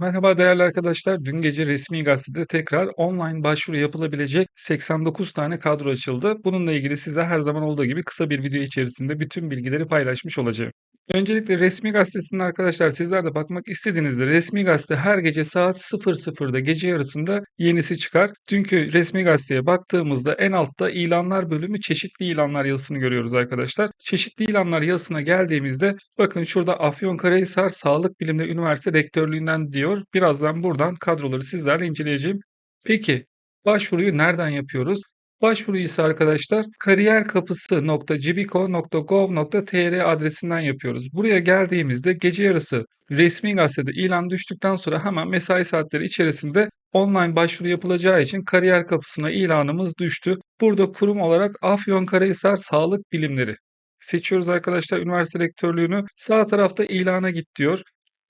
Merhaba değerli arkadaşlar. Dün gece resmi gazetede tekrar online başvuru yapılabilecek 89 tane kadro açıldı. Bununla ilgili size her zaman olduğu gibi kısa bir video içerisinde bütün bilgileri paylaşmış olacağım. Öncelikle resmi gazetesinin arkadaşlar sizler de bakmak istediğinizde resmi gazete her gece saat 00'da gece yarısında yenisi çıkar. Dünkü resmi gazeteye baktığımızda en altta ilanlar bölümü çeşitli ilanlar yazısını görüyoruz arkadaşlar. Çeşitli ilanlar yazısına geldiğimizde bakın şurada Afyonkarahisar Sağlık Bilimleri Üniversite Rektörlüğü'nden diyor. Birazdan buradan kadroları sizlerle inceleyeceğim. Peki başvuruyu nereden yapıyoruz? Başvuruyu ise arkadaşlar kariyerkapısı.cibiko.gov.tr adresinden yapıyoruz. Buraya geldiğimizde gece yarısı resmi gazetede ilan düştükten sonra hemen mesai saatleri içerisinde online başvuru yapılacağı için kariyer kapısına ilanımız düştü. Burada kurum olarak Afyonkarahisar Sağlık Bilimleri seçiyoruz arkadaşlar üniversite rektörlüğünü. Sağ tarafta ilana git diyor.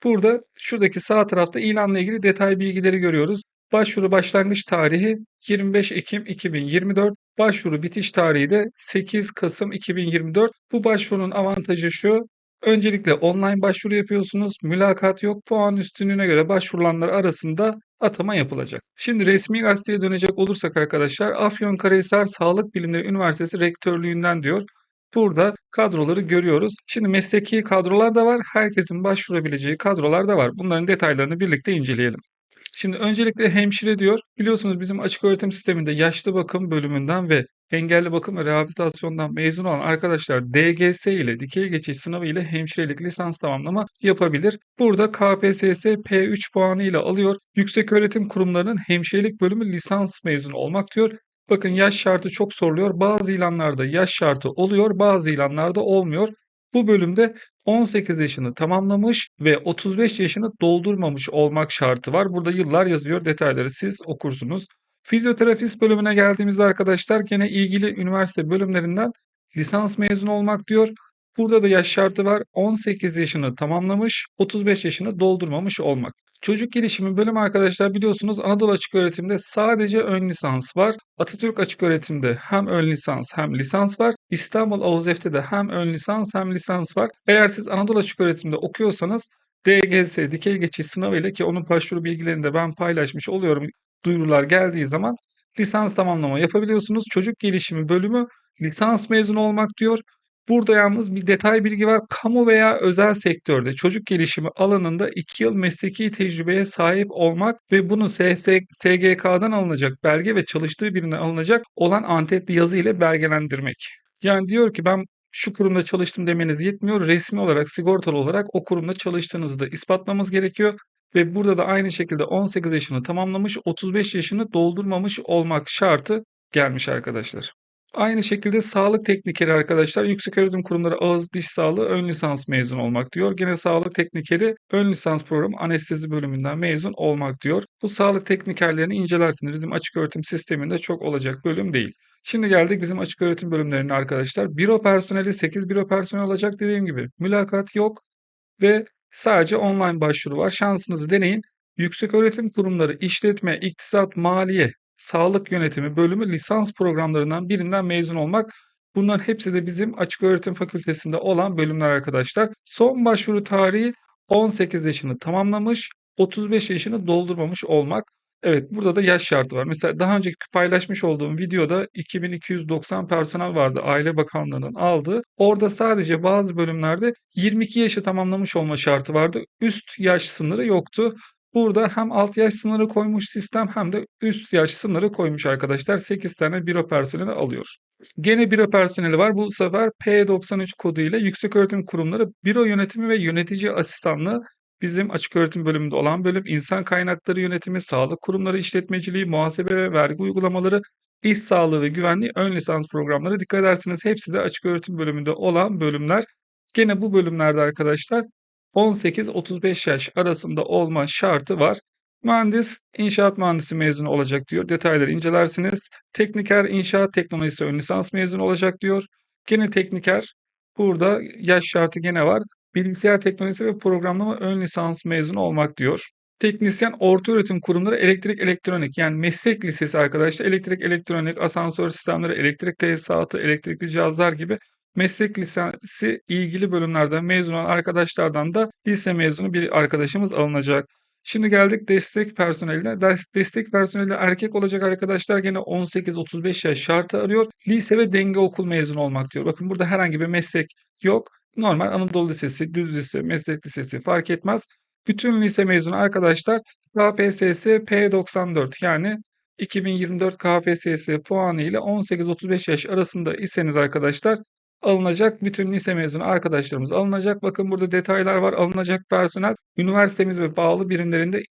Burada şuradaki sağ tarafta ilanla ilgili detay bilgileri görüyoruz. Başvuru başlangıç tarihi 25 Ekim 2024. Başvuru bitiş tarihi de 8 Kasım 2024. Bu başvurunun avantajı şu. Öncelikle online başvuru yapıyorsunuz. Mülakat yok. Puan üstünlüğüne göre başvurulanlar arasında atama yapılacak. Şimdi resmi gazeteye dönecek olursak arkadaşlar Afyonkarahisar Sağlık Bilimleri Üniversitesi Rektörlüğünden diyor. Burada kadroları görüyoruz. Şimdi mesleki kadrolar da var. Herkesin başvurabileceği kadrolar da var. Bunların detaylarını birlikte inceleyelim. Şimdi öncelikle hemşire diyor. Biliyorsunuz bizim açık öğretim sisteminde yaşlı bakım bölümünden ve engelli bakım ve rehabilitasyondan mezun olan arkadaşlar DGS ile dikey geçiş sınavı ile hemşirelik lisans tamamlama yapabilir. Burada KPSS P3 puanı ile alıyor. Yüksek öğretim kurumlarının hemşirelik bölümü lisans mezunu olmak diyor. Bakın yaş şartı çok soruluyor. Bazı ilanlarda yaş şartı oluyor, bazı ilanlarda olmuyor. Bu bölümde 18 yaşını tamamlamış ve 35 yaşını doldurmamış olmak şartı var. Burada yıllar yazıyor. Detayları siz okursunuz. Fizyoterapist bölümüne geldiğimizde arkadaşlar gene ilgili üniversite bölümlerinden lisans mezunu olmak diyor. Burada da yaş şartı var. 18 yaşını tamamlamış, 35 yaşını doldurmamış olmak. Çocuk gelişimi bölümü arkadaşlar biliyorsunuz Anadolu Açık Öğretim'de sadece ön lisans var. Atatürk Açık Öğretim'de hem ön lisans hem lisans var. İstanbul AUZEF'te de hem ön lisans hem lisans var. Eğer siz Anadolu Açık Öğretim'de okuyorsanız DGS dikey geçiş sınavı ile ki onun başvuru bilgilerini de ben paylaşmış oluyorum duyurular geldiği zaman lisans tamamlama yapabiliyorsunuz. Çocuk gelişimi bölümü lisans mezunu olmak diyor. Burada yalnız bir detay bilgi var. Kamu veya özel sektörde çocuk gelişimi alanında 2 yıl mesleki tecrübeye sahip olmak ve bunu SGK'dan alınacak belge ve çalıştığı birinden alınacak olan antetli yazı ile belgelendirmek. Yani diyor ki ben şu kurumda çalıştım demeniz yetmiyor. Resmi olarak, sigortalı olarak o kurumda çalıştığınızı da ispatlamanız gerekiyor. Ve burada da aynı şekilde 18 yaşını tamamlamış, 35 yaşını doldurmamış olmak şartı gelmiş arkadaşlar. Aynı şekilde sağlık teknikeri arkadaşlar yükseköğretim kurumları ağız diş sağlığı ön lisans mezun olmak diyor. Gene sağlık teknikeri ön lisans programı anestezi bölümünden mezun olmak diyor. Bu sağlık teknikerlerini incelersiniz. Bizim açık öğretim sisteminde çok olacak bölüm değil. Şimdi geldik bizim açık öğretim bölümlerine arkadaşlar. Büro personeli 8 büro personeli alacak dediğim gibi. Mülakat yok ve sadece online başvuru var. Şansınızı deneyin. Yüksek öğretim kurumları, işletme, iktisat, maliye, sağlık yönetimi bölümü lisans programlarından birinden mezun olmak. Bunların hepsi de bizim açık öğretim fakültesinde olan bölümler arkadaşlar. Son başvuru tarihi 18 yaşını tamamlamış, 35 yaşını doldurmamış olmak. Evet burada da yaş şartı var. Mesela daha önceki paylaşmış olduğum videoda 2290 personel vardı Aile Bakanlığı'nın aldığı. Orada sadece bazı bölümlerde 22 yaşı tamamlamış olma şartı vardı. Üst yaş sınırı yoktu. Burada hem alt yaş sınırı koymuş sistem hem de üst yaş sınırı koymuş arkadaşlar. 8 tane büro personeli alıyor. Gene büro personeli var. Bu sefer P93 kodu ile Yükseköğretim Kurumları Büro Yönetimi ve Yönetici Asistanlığı bizim açık öğretim bölümünde olan bölüm insan kaynakları yönetimi, sağlık kurumları işletmeciliği, muhasebe ve vergi uygulamaları, iş sağlığı ve güvenliği ön lisans programları dikkat ederseniz hepsi de açık öğretim bölümünde olan bölümler. Gene bu bölümlerde arkadaşlar 18-35 yaş arasında olma şartı var. Mühendis, inşaat mühendisi mezunu olacak diyor. Detayları incelersiniz. Tekniker, inşaat teknolojisi ön lisans mezunu olacak diyor. Gene tekniker, burada yaş şartı gene var. Bilgisayar teknolojisi ve programlama ön lisans mezunu olmak diyor. Teknisyen orta öğretim kurumları elektrik elektronik yani meslek lisesi arkadaşlar elektrik elektronik, asansör sistemleri, elektrik tesisatı, elektrikli cihazlar gibi meslek lisesi ilgili bölümlerden mezun olan arkadaşlardan da lise mezunu bir arkadaşımız alınacak. Şimdi geldik destek personeline. Des destek personeli erkek olacak arkadaşlar gene 18-35 yaş şartı arıyor. Lise ve denge okul mezunu olmak diyor. Bakın burada herhangi bir meslek yok. Normal Anadolu Lisesi, Düz Lise, Meslek Lisesi fark etmez. Bütün lise mezunu arkadaşlar KPSS P94 yani 2024 KPSS puanı ile 18-35 yaş arasında iseniz arkadaşlar alınacak. Bütün lise mezunu arkadaşlarımız alınacak. Bakın burada detaylar var. Alınacak personel üniversitemiz ve bağlı birimlerinde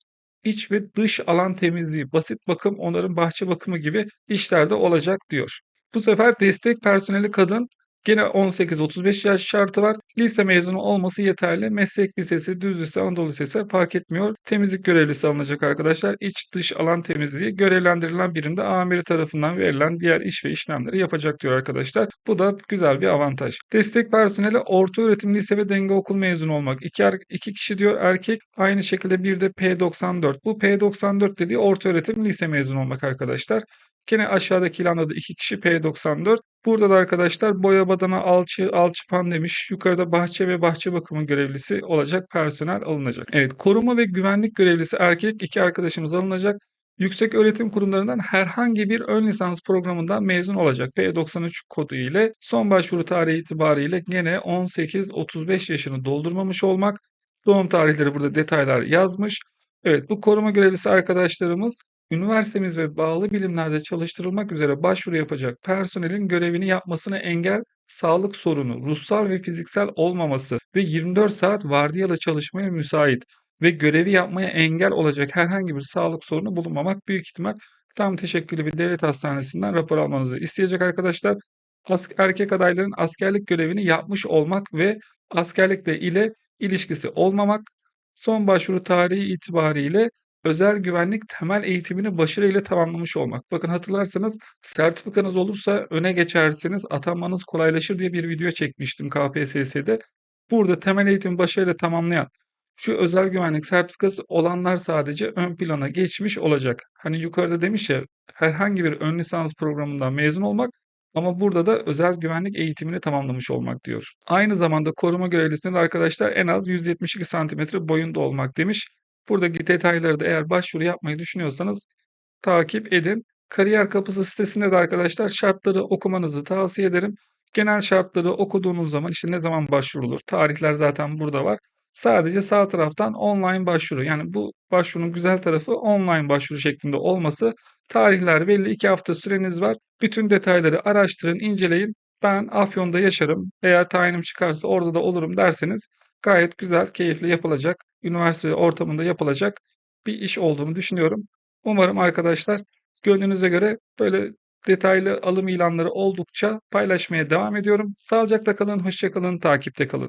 iç ve dış alan temizliği, basit bakım, onarım, bahçe bakımı gibi işlerde olacak diyor. Bu sefer destek personeli kadın Gene 18-35 yaş şartı var. Lise mezunu olması yeterli. Meslek lisesi, düz lise, Anadolu lisesi fark etmiyor. Temizlik görevlisi alınacak arkadaşlar. İç dış alan temizliği görevlendirilen birimde amiri tarafından verilen diğer iş ve işlemleri yapacak diyor arkadaşlar. Bu da güzel bir avantaj. Destek personeli orta öğretim lise ve denge okul mezunu olmak. İki, er, iki kişi diyor erkek. Aynı şekilde bir de P94. Bu P94 dediği orta öğretim lise mezunu olmak arkadaşlar. Gene aşağıdaki ilanda da iki kişi P94. Burada da arkadaşlar boya badana alçı, alçıpan demiş. Yukarıda bahçe ve bahçe bakımı görevlisi olacak personel alınacak. Evet koruma ve güvenlik görevlisi erkek iki arkadaşımız alınacak. Yüksek öğretim kurumlarından herhangi bir ön lisans programından mezun olacak. P93 kodu ile son başvuru tarihi itibariyle gene 18-35 yaşını doldurmamış olmak. Doğum tarihleri burada detaylar yazmış. Evet bu koruma görevlisi arkadaşlarımız üniversitemiz ve bağlı bilimlerde çalıştırılmak üzere başvuru yapacak personelin görevini yapmasına engel, sağlık sorunu, ruhsal ve fiziksel olmaması ve 24 saat vardiyalı çalışmaya müsait ve görevi yapmaya engel olacak herhangi bir sağlık sorunu bulunmamak büyük ihtimal tam teşekküllü bir devlet hastanesinden rapor almanızı isteyecek arkadaşlar. Erkek adayların askerlik görevini yapmış olmak ve askerlikle ile ilişkisi olmamak, son başvuru tarihi itibariyle özel güvenlik temel eğitimini başarıyla tamamlamış olmak. Bakın hatırlarsanız sertifikanız olursa öne geçersiniz, atanmanız kolaylaşır diye bir video çekmiştim KPSS'de. Burada temel eğitimi başarıyla tamamlayan şu özel güvenlik sertifikası olanlar sadece ön plana geçmiş olacak. Hani yukarıda demiş ya herhangi bir ön lisans programından mezun olmak ama burada da özel güvenlik eğitimini tamamlamış olmak diyor. Aynı zamanda koruma görevlisinin arkadaşlar en az 172 cm boyunda olmak demiş. Buradaki detayları da eğer başvuru yapmayı düşünüyorsanız takip edin. Kariyer Kapısı sitesinde de arkadaşlar şartları okumanızı tavsiye ederim. Genel şartları okuduğunuz zaman işte ne zaman başvurulur? Tarihler zaten burada var. Sadece sağ taraftan online başvuru. Yani bu başvurunun güzel tarafı online başvuru şeklinde olması. Tarihler belli 2 hafta süreniz var. Bütün detayları araştırın, inceleyin. Ben Afyon'da yaşarım. Eğer tayinim çıkarsa orada da olurum derseniz gayet güzel, keyifli yapılacak, üniversite ortamında yapılacak bir iş olduğunu düşünüyorum. Umarım arkadaşlar gönlünüze göre böyle detaylı alım ilanları oldukça paylaşmaya devam ediyorum. Sağlıcakla kalın, hoşça kalın, takipte kalın.